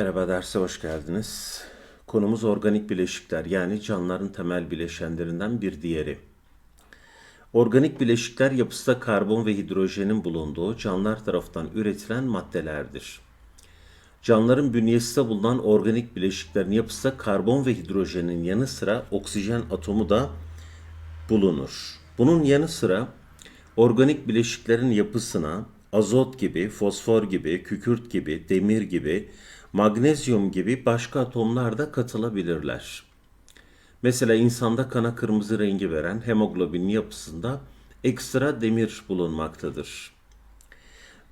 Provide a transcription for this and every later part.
Merhaba derse hoş geldiniz. Konumuz organik bileşikler yani canlıların temel bileşenlerinden bir diğeri. Organik bileşikler yapısında karbon ve hidrojenin bulunduğu canlılar tarafından üretilen maddelerdir. Canlıların bünyesinde bulunan organik bileşiklerin yapısında karbon ve hidrojenin yanı sıra oksijen atomu da bulunur. Bunun yanı sıra organik bileşiklerin yapısına azot gibi, fosfor gibi, kükürt gibi, demir gibi, magnezyum gibi başka atomlar da katılabilirler. Mesela insanda kana kırmızı rengi veren hemoglobinin yapısında ekstra demir bulunmaktadır.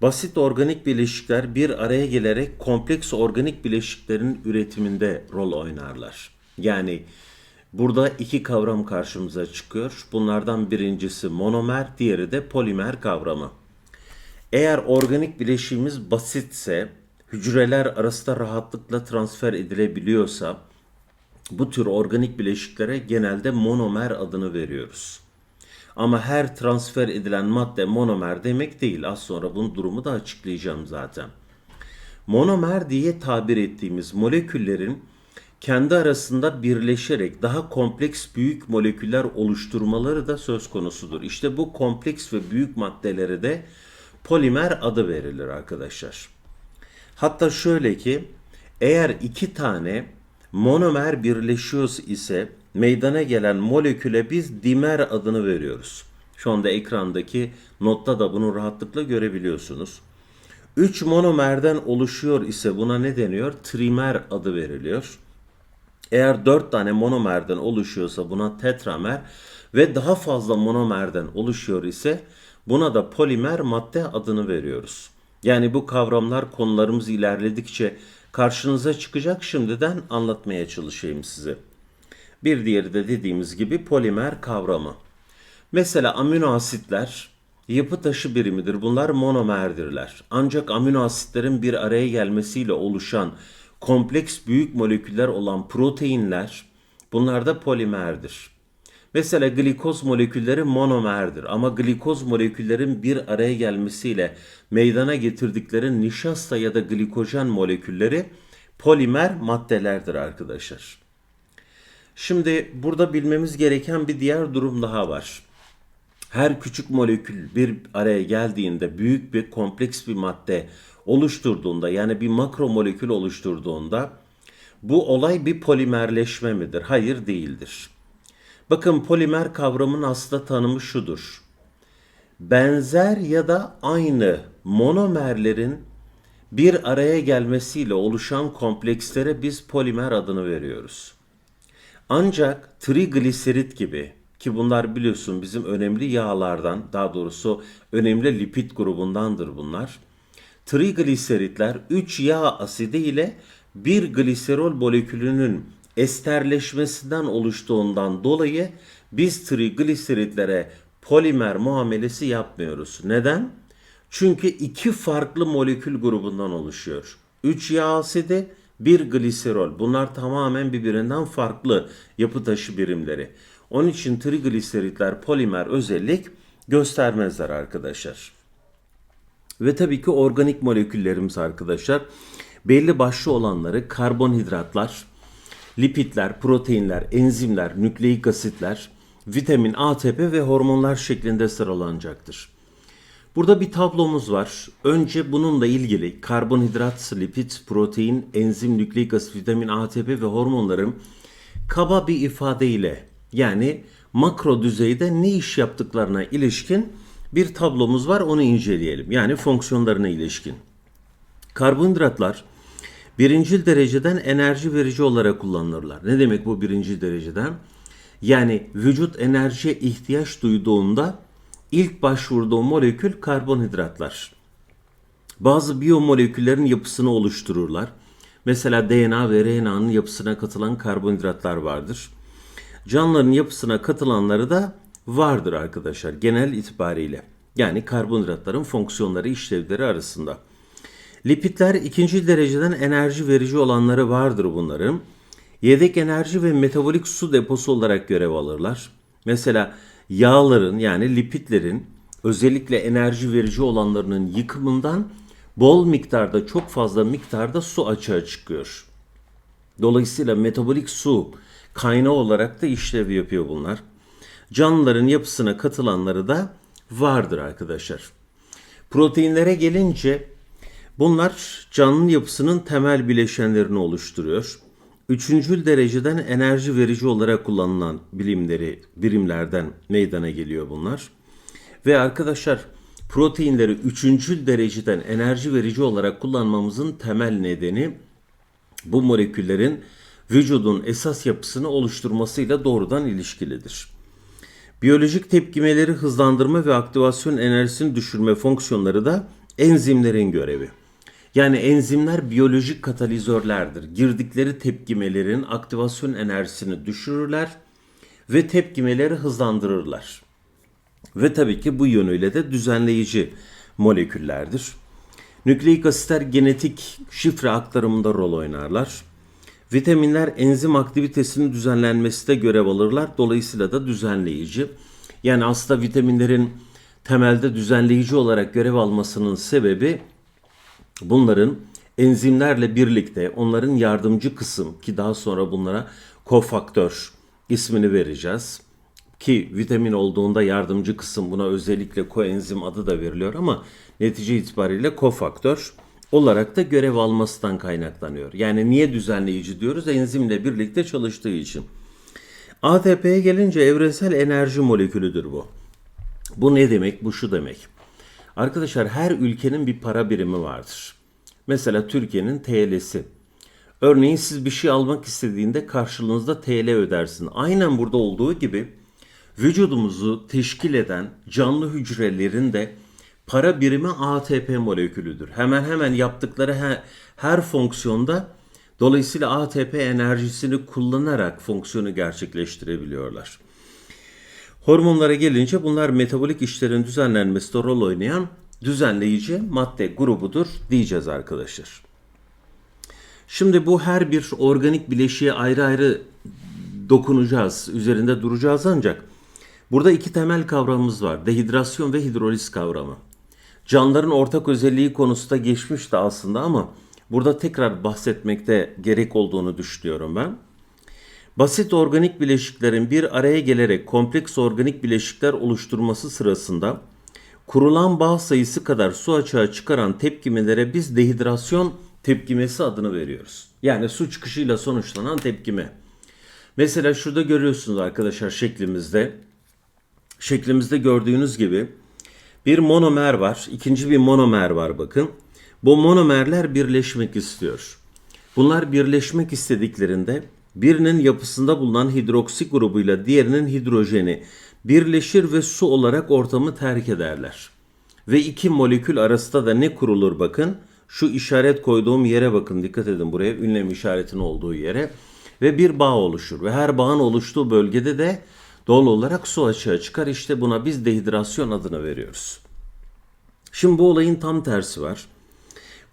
Basit organik bileşikler bir araya gelerek kompleks organik bileşiklerin üretiminde rol oynarlar. Yani burada iki kavram karşımıza çıkıyor. Bunlardan birincisi monomer, diğeri de polimer kavramı. Eğer organik bileşiğimiz basitse, hücreler arasında rahatlıkla transfer edilebiliyorsa bu tür organik bileşiklere genelde monomer adını veriyoruz. Ama her transfer edilen madde monomer demek değil. Az sonra bunun durumu da açıklayacağım zaten. Monomer diye tabir ettiğimiz moleküllerin kendi arasında birleşerek daha kompleks büyük moleküller oluşturmaları da söz konusudur. İşte bu kompleks ve büyük maddelere de polimer adı verilir arkadaşlar. Hatta şöyle ki eğer iki tane monomer birleşiyor ise meydana gelen moleküle biz dimer adını veriyoruz. Şu anda ekrandaki notta da bunu rahatlıkla görebiliyorsunuz. 3 monomerden oluşuyor ise buna ne deniyor? Trimer adı veriliyor. Eğer 4 tane monomerden oluşuyorsa buna tetramer ve daha fazla monomerden oluşuyor ise buna da polimer madde adını veriyoruz. Yani bu kavramlar konularımız ilerledikçe karşınıza çıkacak şimdiden anlatmaya çalışayım size. Bir diğeri de dediğimiz gibi polimer kavramı. Mesela amino asitler yapı taşı birimidir. Bunlar monomerdirler. Ancak amino asitlerin bir araya gelmesiyle oluşan kompleks büyük moleküller olan proteinler bunlar da polimerdir. Mesela glikoz molekülleri monomerdir ama glikoz moleküllerin bir araya gelmesiyle meydana getirdikleri nişasta ya da glikojen molekülleri polimer maddelerdir arkadaşlar. Şimdi burada bilmemiz gereken bir diğer durum daha var. Her küçük molekül bir araya geldiğinde büyük bir kompleks bir madde oluşturduğunda yani bir makro molekül oluşturduğunda bu olay bir polimerleşme midir? Hayır değildir. Bakın polimer kavramının aslında tanımı şudur. Benzer ya da aynı monomerlerin bir araya gelmesiyle oluşan komplekslere biz polimer adını veriyoruz. Ancak trigliserit gibi ki bunlar biliyorsun bizim önemli yağlardan daha doğrusu önemli lipid grubundandır bunlar. Trigliseritler 3 yağ asidi ile bir gliserol molekülünün esterleşmesinden oluştuğundan dolayı biz trigliseritlere polimer muamelesi yapmıyoruz. Neden? Çünkü iki farklı molekül grubundan oluşuyor. 3 yağ asidi, bir gliserol. Bunlar tamamen birbirinden farklı yapı taşı birimleri. Onun için trigliseritler polimer özellik göstermezler arkadaşlar. Ve tabii ki organik moleküllerimiz arkadaşlar. Belli başlı olanları karbonhidratlar, lipidler, proteinler, enzimler, nükleik asitler, vitamin, ATP ve hormonlar şeklinde sıralanacaktır. Burada bir tablomuz var. Önce bununla ilgili karbonhidrat, lipid, protein, enzim, nükleik asit, vitamin, ATP ve hormonların kaba bir ifadeyle yani makro düzeyde ne iş yaptıklarına ilişkin bir tablomuz var. Onu inceleyelim. Yani fonksiyonlarına ilişkin. Karbonhidratlar birincil dereceden enerji verici olarak kullanılırlar. Ne demek bu birinci dereceden? Yani vücut enerjiye ihtiyaç duyduğunda ilk başvurduğu molekül karbonhidratlar. Bazı biyomoleküllerin yapısını oluştururlar. Mesela DNA ve RNA'nın yapısına katılan karbonhidratlar vardır. Canlıların yapısına katılanları da vardır arkadaşlar genel itibariyle. Yani karbonhidratların fonksiyonları, işlevleri arasında. Lipidler ikinci dereceden enerji verici olanları vardır bunların. Yedek enerji ve metabolik su deposu olarak görev alırlar. Mesela yağların yani lipidlerin özellikle enerji verici olanlarının yıkımından bol miktarda çok fazla miktarda su açığa çıkıyor. Dolayısıyla metabolik su kaynağı olarak da işlev yapıyor bunlar. Canlıların yapısına katılanları da vardır arkadaşlar. Proteinlere gelince bunlar canlının yapısının temel bileşenlerini oluşturuyor. Üçüncül dereceden enerji verici olarak kullanılan bilimleri, birimlerden meydana geliyor bunlar. Ve arkadaşlar proteinleri üçüncül dereceden enerji verici olarak kullanmamızın temel nedeni bu moleküllerin vücudun esas yapısını oluşturmasıyla doğrudan ilişkilidir. Biyolojik tepkimeleri hızlandırma ve aktivasyon enerjisini düşürme fonksiyonları da enzimlerin görevi. Yani enzimler biyolojik katalizörlerdir. Girdikleri tepkimelerin aktivasyon enerjisini düşürürler ve tepkimeleri hızlandırırlar. Ve tabii ki bu yönüyle de düzenleyici moleküllerdir. Nükleik asitler genetik şifre aktarımında rol oynarlar. Vitaminler enzim aktivitesinin düzenlenmesinde görev alırlar. Dolayısıyla da düzenleyici. Yani aslında vitaminlerin temelde düzenleyici olarak görev almasının sebebi bunların enzimlerle birlikte onların yardımcı kısım ki daha sonra bunlara kofaktör ismini vereceğiz. Ki vitamin olduğunda yardımcı kısım buna özellikle koenzim adı da veriliyor ama netice itibariyle kofaktör olarak da görev almasından kaynaklanıyor. Yani niye düzenleyici diyoruz? Enzimle birlikte çalıştığı için. ATP'ye gelince evrensel enerji molekülüdür bu. Bu ne demek? Bu şu demek. Arkadaşlar her ülkenin bir para birimi vardır. Mesela Türkiye'nin TL'si. Örneğin siz bir şey almak istediğinde karşılığınızda TL ödersin. Aynen burada olduğu gibi vücudumuzu teşkil eden canlı hücrelerin de para birimi ATP molekülüdür. Hemen hemen yaptıkları her, her fonksiyonda dolayısıyla ATP enerjisini kullanarak fonksiyonu gerçekleştirebiliyorlar. Hormonlara gelince bunlar metabolik işlerin düzenlenmesinde rol oynayan düzenleyici madde grubudur diyeceğiz arkadaşlar. Şimdi bu her bir organik bileşiğe ayrı ayrı dokunacağız, üzerinde duracağız ancak burada iki temel kavramımız var. Dehidrasyon ve hidroliz kavramı. Canlıların ortak özelliği konusunda geçmişti aslında ama burada tekrar bahsetmekte gerek olduğunu düşünüyorum ben. Basit organik bileşiklerin bir araya gelerek kompleks organik bileşikler oluşturması sırasında kurulan bağ sayısı kadar su açığa çıkaran tepkimelere biz dehidrasyon tepkimesi adını veriyoruz. Yani su çıkışıyla sonuçlanan tepkime. Mesela şurada görüyorsunuz arkadaşlar şeklimizde. Şeklimizde gördüğünüz gibi bir monomer var, ikinci bir monomer var bakın. Bu monomerler birleşmek istiyor. Bunlar birleşmek istediklerinde birinin yapısında bulunan hidroksi grubuyla diğerinin hidrojeni birleşir ve su olarak ortamı terk ederler. Ve iki molekül arasında da ne kurulur bakın. Şu işaret koyduğum yere bakın dikkat edin buraya ünlem işaretinin olduğu yere. Ve bir bağ oluşur ve her bağın oluştuğu bölgede de doğal olarak su açığa çıkar. İşte buna biz dehidrasyon adını veriyoruz. Şimdi bu olayın tam tersi var.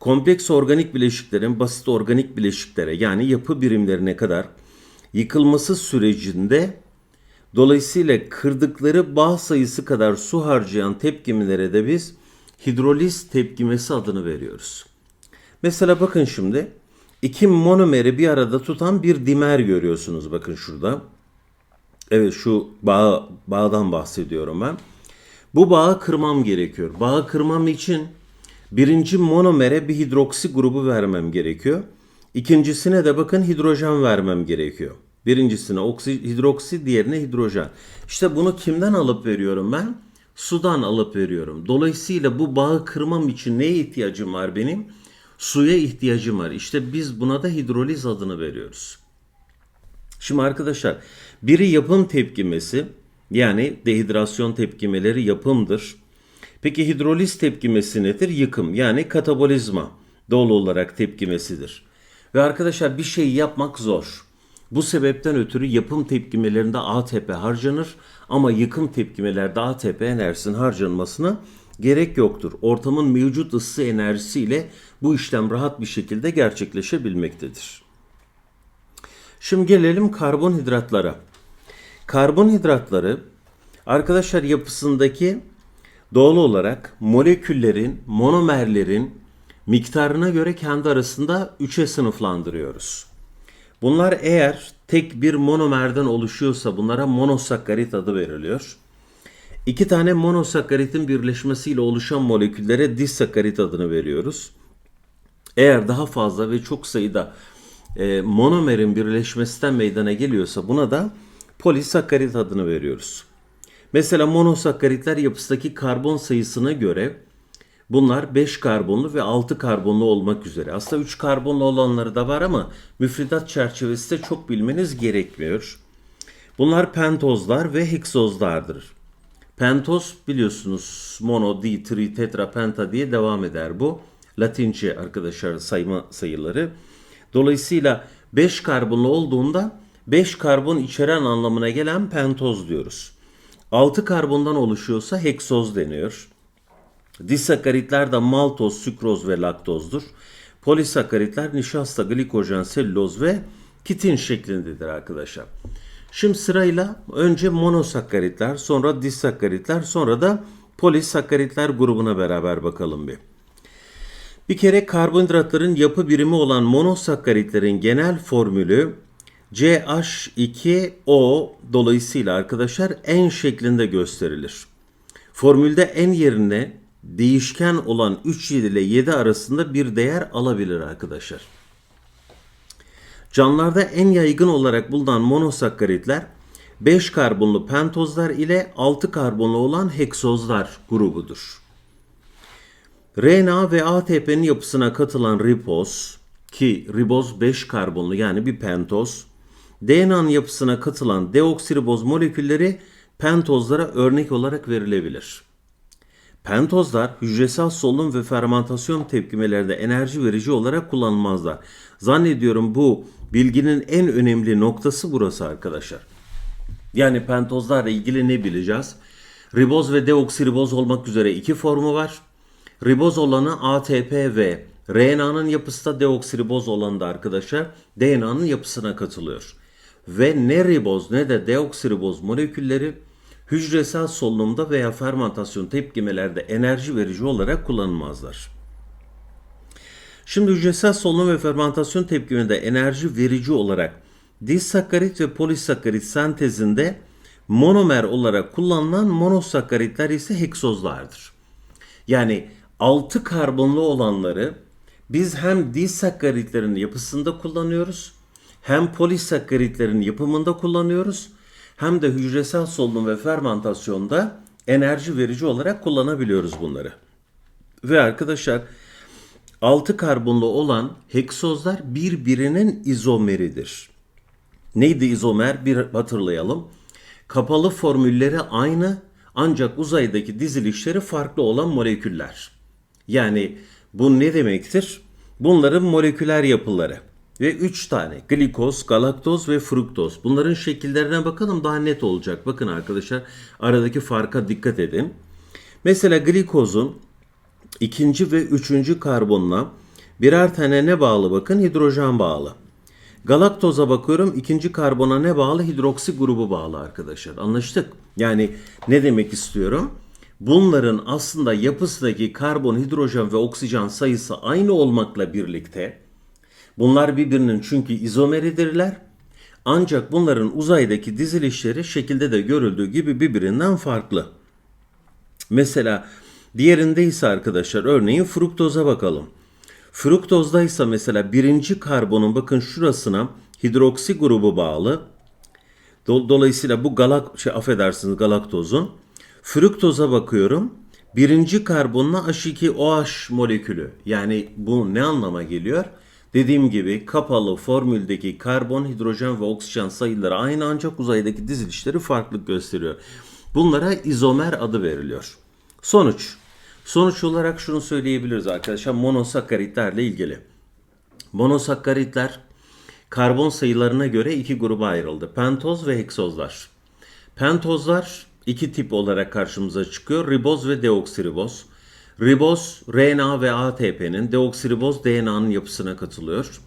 Kompleks organik bileşiklerin basit organik bileşiklere yani yapı birimlerine kadar yıkılması sürecinde dolayısıyla kırdıkları bağ sayısı kadar su harcayan tepkimelere de biz hidroliz tepkimesi adını veriyoruz. Mesela bakın şimdi iki monomeri bir arada tutan bir dimer görüyorsunuz bakın şurada. Evet şu bağ, bağdan bahsediyorum ben. Bu bağı kırmam gerekiyor. Bağı kırmam için birinci monomere bir hidroksi grubu vermem gerekiyor. İkincisine de bakın hidrojen vermem gerekiyor. Birincisine oksi, hidroksi, diğerine hidrojen. İşte bunu kimden alıp veriyorum ben? Sudan alıp veriyorum. Dolayısıyla bu bağı kırmam için neye ihtiyacım var benim? Suya ihtiyacım var. İşte biz buna da hidroliz adını veriyoruz. Şimdi arkadaşlar biri yapım tepkimesi yani dehidrasyon tepkimeleri yapımdır. Peki hidroliz tepkimesi nedir? Yıkım yani katabolizma doğal olarak tepkimesidir. Ve arkadaşlar bir şey yapmak zor. Bu sebepten ötürü yapım tepkimelerinde ATP harcanır ama yıkım tepkimelerde ATP enerjisinin harcanmasına gerek yoktur. Ortamın mevcut ısı enerjisiyle bu işlem rahat bir şekilde gerçekleşebilmektedir. Şimdi gelelim karbonhidratlara. Karbonhidratları arkadaşlar yapısındaki doğal olarak moleküllerin, monomerlerin miktarına göre kendi arasında üçe sınıflandırıyoruz. Bunlar eğer tek bir monomerden oluşuyorsa bunlara monosakkarit adı veriliyor. İki tane monosakkaritin birleşmesiyle oluşan moleküllere disakkarit adını veriyoruz. Eğer daha fazla ve çok sayıda e, monomerin birleşmesinden meydana geliyorsa buna da polisakkarit adını veriyoruz. Mesela monosakkaritler yapısındaki karbon sayısına göre bunlar 5 karbonlu ve 6 karbonlu olmak üzere. Aslında 3 karbonlu olanları da var ama müfredat çerçevesinde çok bilmeniz gerekmiyor. Bunlar pentozlar ve heksozlardır. Pentoz biliyorsunuz mono, di, tri, tetra, penta diye devam eder bu. Latince arkadaşlar sayma sayıları. Dolayısıyla 5 karbonlu olduğunda 5 karbon içeren anlamına gelen pentoz diyoruz. 6 karbondan oluşuyorsa heksoz deniyor. Disakaritler de maltoz, sükroz ve laktozdur. Polisakaritler nişasta, glikojen, selüloz ve kitin şeklindedir arkadaşlar. Şimdi sırayla önce monosakkaritler, sonra disakkaritler, sonra da polisakkaritler grubuna beraber bakalım bir. Bir kere karbonhidratların yapı birimi olan monosakkaritlerin genel formülü CH2O dolayısıyla arkadaşlar en şeklinde gösterilir. Formülde en yerine değişken olan 3 ile 7 arasında bir değer alabilir arkadaşlar. Canlılarda en yaygın olarak bulunan monosakkaritler 5 karbonlu pentozlar ile 6 karbonlu olan heksozlar grubudur. RNA ve ATP'nin yapısına katılan riboz ki riboz 5 karbonlu yani bir pentoz, DNA'nın yapısına katılan deoksiriboz molekülleri pentozlara örnek olarak verilebilir. Pentozlar hücresel solunum ve fermentasyon tepkimelerinde enerji verici olarak kullanılmazlar. Zannediyorum bu bilginin en önemli noktası burası arkadaşlar. Yani pentozlarla ilgili ne bileceğiz? Riboz ve deoksiriboz olmak üzere iki formu var. Riboz olanı ATP ve RNA'nın yapısı da deoksiriboz olanı da arkadaşlar DNA'nın yapısına katılıyor. Ve ne riboz ne de deoksiriboz molekülleri hücresel solunumda veya fermentasyon tepkimelerde enerji verici olarak kullanılmazlar. Şimdi hücresel solunum ve fermentasyon tepkiminde enerji verici olarak disakkarit ve polisakkarit sentezinde monomer olarak kullanılan monosakkaritler ise heksozlardır. Yani 6 karbonlu olanları biz hem disakkaritlerin yapısında kullanıyoruz, hem polisakkaritlerin yapımında kullanıyoruz, hem de hücresel solunum ve fermentasyonda enerji verici olarak kullanabiliyoruz bunları. Ve arkadaşlar 6 karbonlu olan heksozlar birbirinin izomeridir. Neydi izomer? Bir hatırlayalım. Kapalı formülleri aynı ancak uzaydaki dizilişleri farklı olan moleküller. Yani bu ne demektir? Bunların moleküler yapıları ve 3 tane glikoz, galaktoz ve fruktoz. Bunların şekillerine bakalım daha net olacak. Bakın arkadaşlar aradaki farka dikkat edin. Mesela glikozun ikinci ve üçüncü karbonuna birer tane ne bağlı bakın hidrojen bağlı. Galaktoza bakıyorum ikinci karbona ne bağlı hidroksi grubu bağlı arkadaşlar. Anlaştık. Yani ne demek istiyorum? Bunların aslında yapısındaki karbon, hidrojen ve oksijen sayısı aynı olmakla birlikte bunlar birbirinin çünkü izomeridirler. Ancak bunların uzaydaki dizilişleri şekilde de görüldüğü gibi birbirinden farklı. Mesela diğerinde ise arkadaşlar örneğin fruktoza bakalım. Fruktozda ise mesela birinci karbonun bakın şurasına hidroksi grubu bağlı. Dolayısıyla bu galak şey affedersiniz galaktozun. Fruktoza bakıyorum. Birinci karbonla H2OH molekülü. Yani bu ne anlama geliyor? Dediğim gibi kapalı formüldeki karbon, hidrojen ve oksijen sayıları aynı ancak uzaydaki dizilişleri farklılık gösteriyor. Bunlara izomer adı veriliyor. Sonuç. Sonuç olarak şunu söyleyebiliriz arkadaşlar monosakkaritlerle ilgili. Monosakkaritler karbon sayılarına göre iki gruba ayrıldı. Pentoz ve heksozlar. Pentozlar iki tip olarak karşımıza çıkıyor. Riboz ve deoksiriboz. Riboz, RNA ve ATP'nin, deoksiriboz DNA'nın yapısına katılıyor.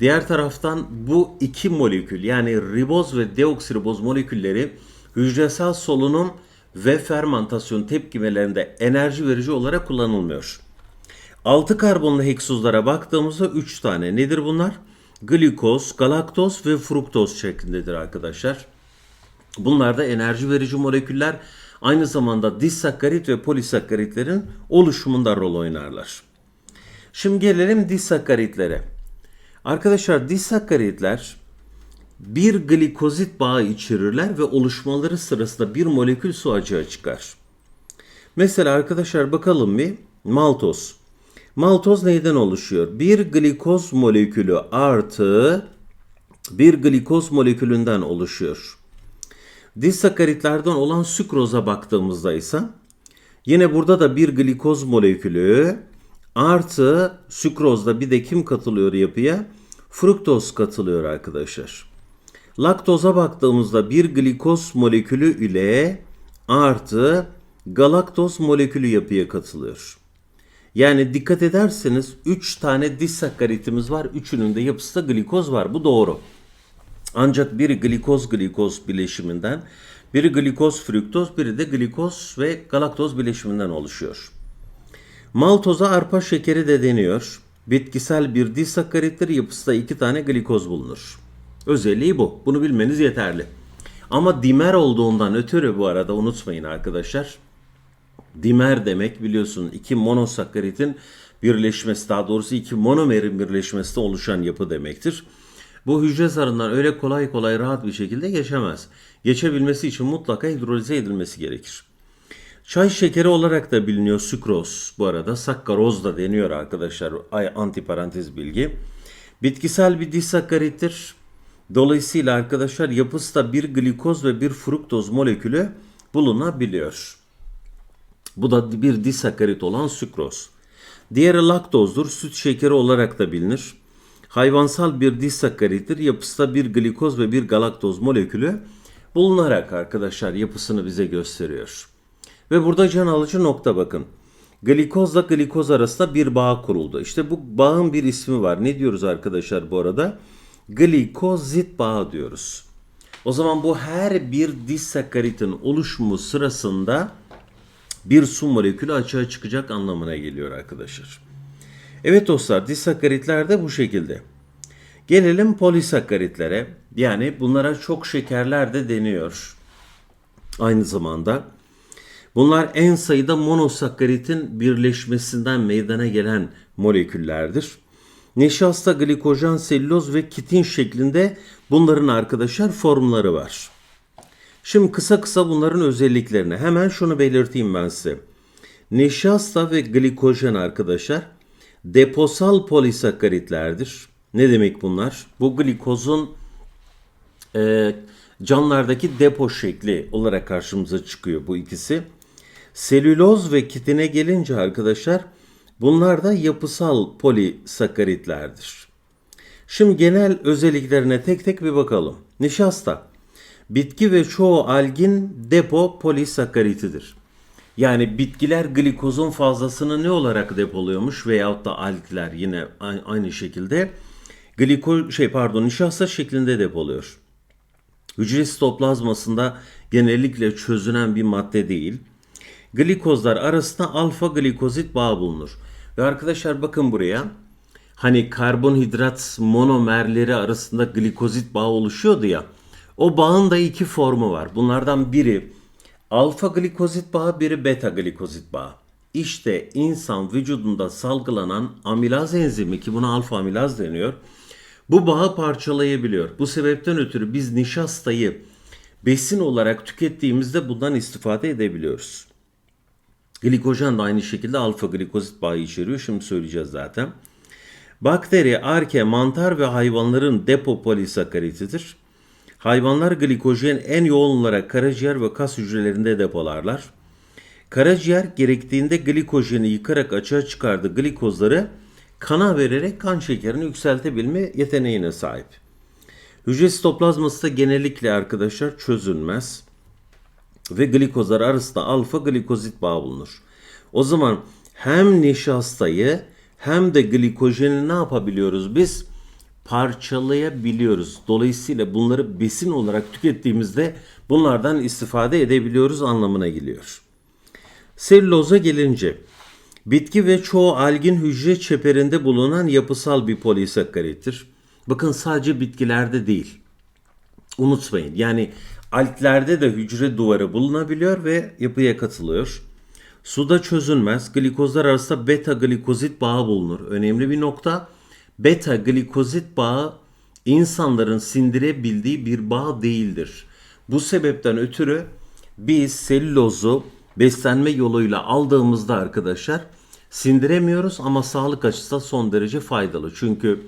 Diğer taraftan bu iki molekül yani riboz ve deoksiriboz molekülleri hücresel solunum ve fermentasyon tepkimelerinde enerji verici olarak kullanılmıyor. 6 karbonlu heksozlara baktığımızda 3 tane. Nedir bunlar? Glikoz, galaktoz ve fruktoz şeklindedir arkadaşlar. Bunlar da enerji verici moleküller. Aynı zamanda disakkarit ve polisakkaritlerin oluşumunda rol oynarlar. Şimdi gelelim disakkaritlere. Arkadaşlar disakkaritler bir glikozit bağı içerirler ve oluşmaları sırasında bir molekül su açığa çıkar. Mesela arkadaşlar bakalım bir maltoz. Maltoz neyden oluşuyor? Bir glikoz molekülü artı bir glikoz molekülünden oluşuyor. Disakaritlerden olan sükroza baktığımızda ise yine burada da bir glikoz molekülü artı sükrozda bir de kim katılıyor yapıya? Fruktoz katılıyor arkadaşlar. Laktoza baktığımızda bir glikoz molekülü ile artı galaktoz molekülü yapıya katılıyor. Yani dikkat ederseniz 3 tane disakkaritimiz var. Üçünün de yapısı da glikoz var. Bu doğru. Ancak biri glikoz glikoz bileşiminden, biri glikoz fruktoz, biri de glikoz ve galaktoz bileşiminden oluşuyor. Maltoza arpa şekeri de deniyor. Bitkisel bir disakkarittir. Yapısında iki tane glikoz bulunur. Özelliği bu. Bunu bilmeniz yeterli. Ama dimer olduğundan ötürü bu arada unutmayın arkadaşlar. Dimer demek biliyorsun iki monosakkaritin birleşmesi daha doğrusu iki monomerin birleşmesinde oluşan yapı demektir. Bu hücre zarından öyle kolay kolay rahat bir şekilde geçemez. Geçebilmesi için mutlaka hidrolize edilmesi gerekir. Çay şekeri olarak da biliniyor sükroz bu arada. Sakkaroz da deniyor arkadaşlar. Ay antiparantez bilgi. Bitkisel bir disakkarittir. Dolayısıyla arkadaşlar yapısı da bir glikoz ve bir fruktoz molekülü bulunabiliyor. Bu da bir disakkarit olan sükroz. Diğeri laktozdur. Süt şekeri olarak da bilinir. Hayvansal bir disakkarittir. Yapısı da bir glikoz ve bir galaktoz molekülü bulunarak arkadaşlar yapısını bize gösteriyor. Ve burada can alıcı nokta bakın. Glikozla glikoz arasında bir bağ kuruldu. İşte bu bağın bir ismi var. Ne diyoruz arkadaşlar bu arada? Glikozit bağı diyoruz. O zaman bu her bir disakkaritin oluşumu sırasında bir su molekülü açığa çıkacak anlamına geliyor arkadaşlar. Evet dostlar disakkaritler de bu şekilde. Gelelim polisakkaritlere. Yani bunlara çok şekerler de deniyor. Aynı zamanda bunlar en sayıda monosakkaritin birleşmesinden meydana gelen moleküllerdir. Nişasta, glikojen, selüloz ve kitin şeklinde bunların arkadaşlar formları var. Şimdi kısa kısa bunların özelliklerini hemen şunu belirteyim ben size. Nişasta ve glikojen arkadaşlar deposal polisakkaritlerdir. Ne demek bunlar? Bu glikozun e, canlardaki depo şekli olarak karşımıza çıkıyor bu ikisi. Selüloz ve kitine gelince arkadaşlar bunlar da yapısal polisakkaritlerdir. Şimdi genel özelliklerine tek tek bir bakalım. Nişasta bitki ve çoğu algin depo polisakkaritidir. Yani bitkiler glikozun fazlasını ne olarak depoluyormuş veyahut da algler yine aynı şekilde gliko şey pardon nişasta şeklinde depoluyor. Hücre sitoplazmasında genellikle çözünen bir madde değil. Glikozlar arasında alfa glikozit bağı bulunur. Ve arkadaşlar bakın buraya. Hani karbonhidrat monomerleri arasında glikozit bağı oluşuyordu ya. O bağın da iki formu var. Bunlardan biri alfa glikozit bağı, biri beta glikozit bağı. İşte insan vücudunda salgılanan amilaz enzimi ki buna alfa amilaz deniyor. Bu bağı parçalayabiliyor. Bu sebepten ötürü biz nişastayı besin olarak tükettiğimizde bundan istifade edebiliyoruz. Glikojen de aynı şekilde alfa glikozit bağı içeriyor. Şimdi söyleyeceğiz zaten. Bakteri, arke, mantar ve hayvanların depo polisakkaritidir. Hayvanlar glikojen en yoğun olarak karaciğer ve kas hücrelerinde depolarlar. Karaciğer gerektiğinde glikojeni yıkarak açığa çıkardığı glikozları kana vererek kan şekerini yükseltebilme yeteneğine sahip. Hücre sitoplazması da genellikle arkadaşlar çözülmez ve glikozlar arasında alfa glikozit bağı bulunur. O zaman hem nişastayı hem de glikojeni ne yapabiliyoruz biz? Parçalayabiliyoruz. Dolayısıyla bunları besin olarak tükettiğimizde bunlardan istifade edebiliyoruz anlamına geliyor. Selüloza gelince Bitki ve çoğu algin hücre çeperinde bulunan yapısal bir polisakkarittir. Bakın sadece bitkilerde değil. Unutmayın. Yani altlerde de hücre duvarı bulunabiliyor ve yapıya katılıyor. Suda çözünmez. Glikozlar arasında beta glikozit bağı bulunur. Önemli bir nokta. Beta glikozit bağı insanların sindirebildiği bir bağ değildir. Bu sebepten ötürü biz selülozu beslenme yoluyla aldığımızda arkadaşlar sindiremiyoruz ama sağlık açısından son derece faydalı. Çünkü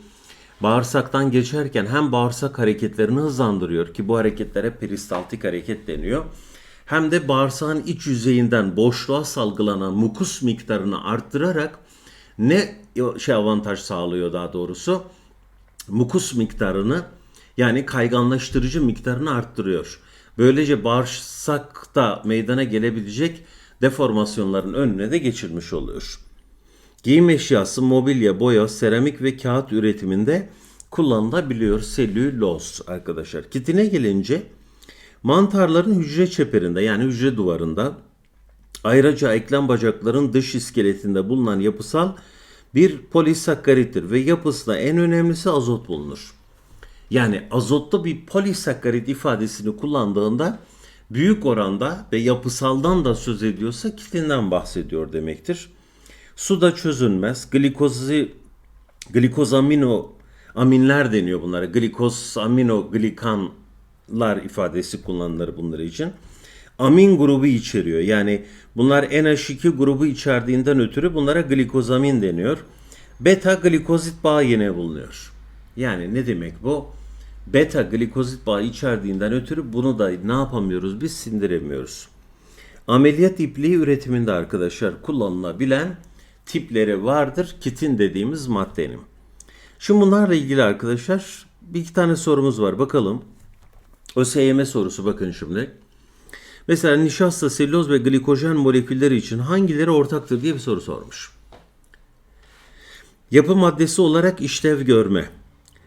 bağırsaktan geçerken hem bağırsak hareketlerini hızlandırıyor ki bu hareketlere peristaltik hareket deniyor. Hem de bağırsağın iç yüzeyinden boşluğa salgılanan mukus miktarını arttırarak ne şey avantaj sağlıyor daha doğrusu? Mukus miktarını yani kayganlaştırıcı miktarını arttırıyor. Böylece bağırsakta meydana gelebilecek deformasyonların önüne de geçirmiş oluyor. Giyim eşyası, mobilya, boya, seramik ve kağıt üretiminde kullanılabiliyor selüloz arkadaşlar. Kitine gelince mantarların hücre çeperinde yani hücre duvarında ayrıca eklem bacakların dış iskeletinde bulunan yapısal bir polisakkarittir ve yapısında en önemlisi azot bulunur. Yani azotta bir polisakkarit ifadesini kullandığında büyük oranda ve yapısaldan da söz ediyorsa kitinden bahsediyor demektir. Suda çözünmez. Glikozi, glikozamino aminler deniyor bunlara. Glikosamino glikanlar ifadesi kullanılır bunlar için. Amin grubu içeriyor. Yani bunlar NH2 grubu içerdiğinden ötürü bunlara glikozamin deniyor. Beta glikozit bağı yine bulunuyor. Yani ne demek bu? Beta glikozit bağı içerdiğinden ötürü bunu da ne yapamıyoruz biz sindiremiyoruz. Ameliyat ipliği üretiminde arkadaşlar kullanılabilen tipleri vardır. Kitin dediğimiz maddenin. Şimdi bunlarla ilgili arkadaşlar bir iki tane sorumuz var. Bakalım. ÖSYM sorusu bakın şimdi. Mesela nişasta, selüloz ve glikojen molekülleri için hangileri ortaktır diye bir soru sormuş. Yapı maddesi olarak işlev görme.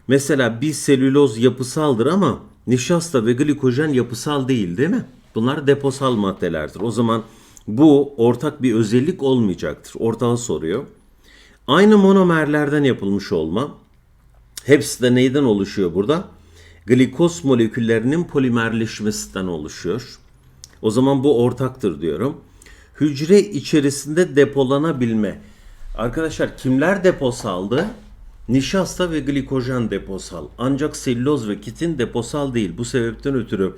Mesela bir selüloz yapısaldır ama nişasta ve glikojen yapısal değil değil mi? Bunlar deposal maddelerdir. O zaman bu ortak bir özellik olmayacaktır. Ortağı soruyor. Aynı monomerlerden yapılmış olma. Hepsi de neyden oluşuyor burada? Glikoz moleküllerinin polimerleşmesinden oluşuyor. O zaman bu ortaktır diyorum. Hücre içerisinde depolanabilme. Arkadaşlar kimler deposaldı? Nişasta ve glikojen deposal. Ancak selüloz ve kitin deposal değil. Bu sebepten ötürü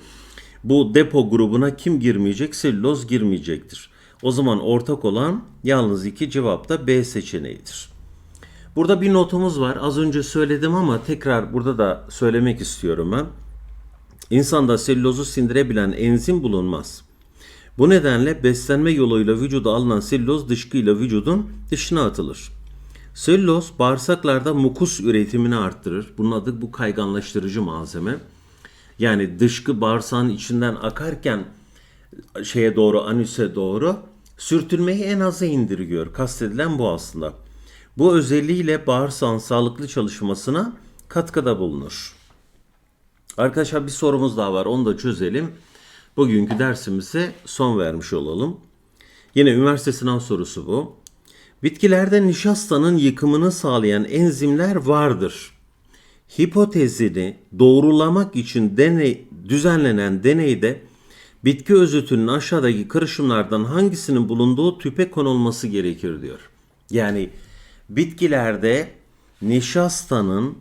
bu depo grubuna kim girmeyecek? Selüloz girmeyecektir. O zaman ortak olan yalnız iki cevap da B seçeneğidir. Burada bir notumuz var. Az önce söyledim ama tekrar burada da söylemek istiyorum ben. İnsanda selülozu sindirebilen enzim bulunmaz. Bu nedenle beslenme yoluyla vücuda alınan selüloz dışkıyla vücudun dışına atılır. Selüloz bağırsaklarda mukus üretimini arttırır. Bunun adı bu kayganlaştırıcı malzeme. Yani dışkı bağırsağın içinden akarken şeye doğru anüse doğru sürtünmeyi en aza indiriyor. Kastedilen bu aslında. Bu özelliğiyle bağırsağın sağlıklı çalışmasına katkıda bulunur. Arkadaşlar bir sorumuz daha var. Onu da çözelim. Bugünkü dersimize son vermiş olalım. Yine üniversite sınav sorusu bu. Bitkilerde nişastanın yıkımını sağlayan enzimler vardır. Hipotezini doğrulamak için deney, düzenlenen deneyde bitki özütünün aşağıdaki karışımlardan hangisinin bulunduğu tüpe konulması gerekir diyor. Yani bitkilerde nişastanın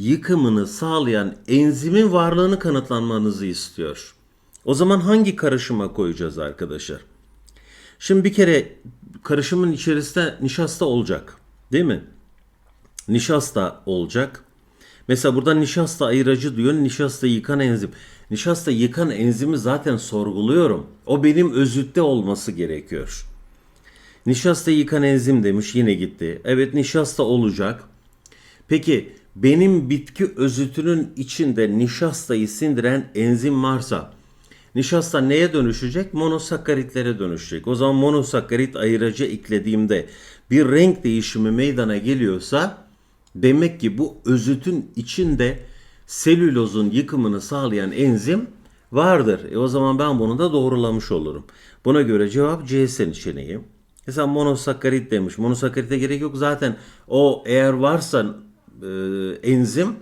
yıkımını sağlayan enzimin varlığını kanıtlanmanızı istiyor. O zaman hangi karışıma koyacağız arkadaşlar? Şimdi bir kere karışımın içerisinde nişasta olacak. Değil mi? Nişasta olacak. Mesela burada nişasta ayırıcı diyor. Nişasta yıkan enzim. Nişasta yıkan enzimi zaten sorguluyorum. O benim özütte olması gerekiyor. Nişasta yıkan enzim demiş yine gitti. Evet nişasta olacak. Peki benim bitki özütünün içinde nişastayı sindiren enzim varsa nişasta neye dönüşecek? Monosakkaritlere dönüşecek. O zaman monosakkarit ayırıcı eklediğimde bir renk değişimi meydana geliyorsa demek ki bu özütün içinde selülozun yıkımını sağlayan enzim vardır. E o zaman ben bunu da doğrulamış olurum. Buna göre cevap C seçeneği. Mesela monosakkarit demiş. Monosakarite gerek yok. Zaten o eğer varsa e, enzim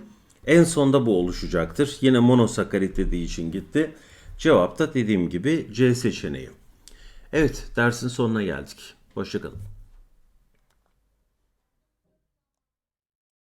en sonda bu oluşacaktır. Yine monosakkarit dediği için gitti. Cevap da dediğim gibi C seçeneği. Evet dersin sonuna geldik. Hoşçakalın.